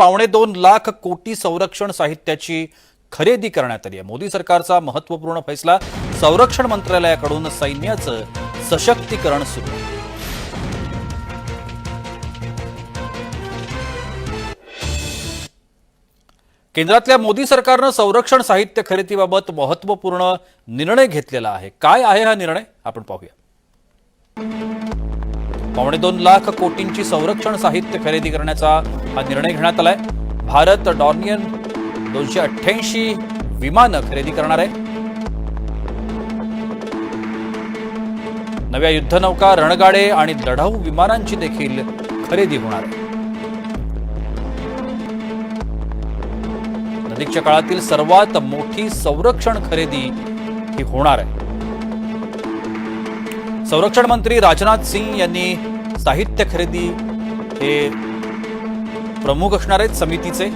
पावणे दोन लाख कोटी संरक्षण साहित्याची खरेदी करण्यात आली आहे. मोदी सरकारचा महत्त्वपूर्ण फैसला संरक्षण मंत्रालयाकडून सैन्याचं सशक्तीकरण सुरू. केंद्रातल्या मोदी सरकारनं संरक्षण साहित्य खरेदीबाबत महत्त्वपूर्ण निर्णय घेतलेला आहे. काय आहे हा निर्णय? आपण पाहूया. पावणे दोन लाख कोटींची संरक्षण साहित्य खरेदी करण्याचा हा निर्णय घेण्यात आलाय. भारत डॉर्नियन दोनशे अठ्ठ्याऐंशी विमानं खरेदी करणार आहे. नव्या युद्धनौका रणगाडे आणि लढाऊ विमानांची देखील खरेदी होणार आहे. काळातील सर्वात मोठी संरक्षण खरेदी ही होणार आहे. संरक्षण मंत्री राजनाथ सिंग यांनी साहित्य खरेदी हे प्रमुख असणार आहेत समितीचे.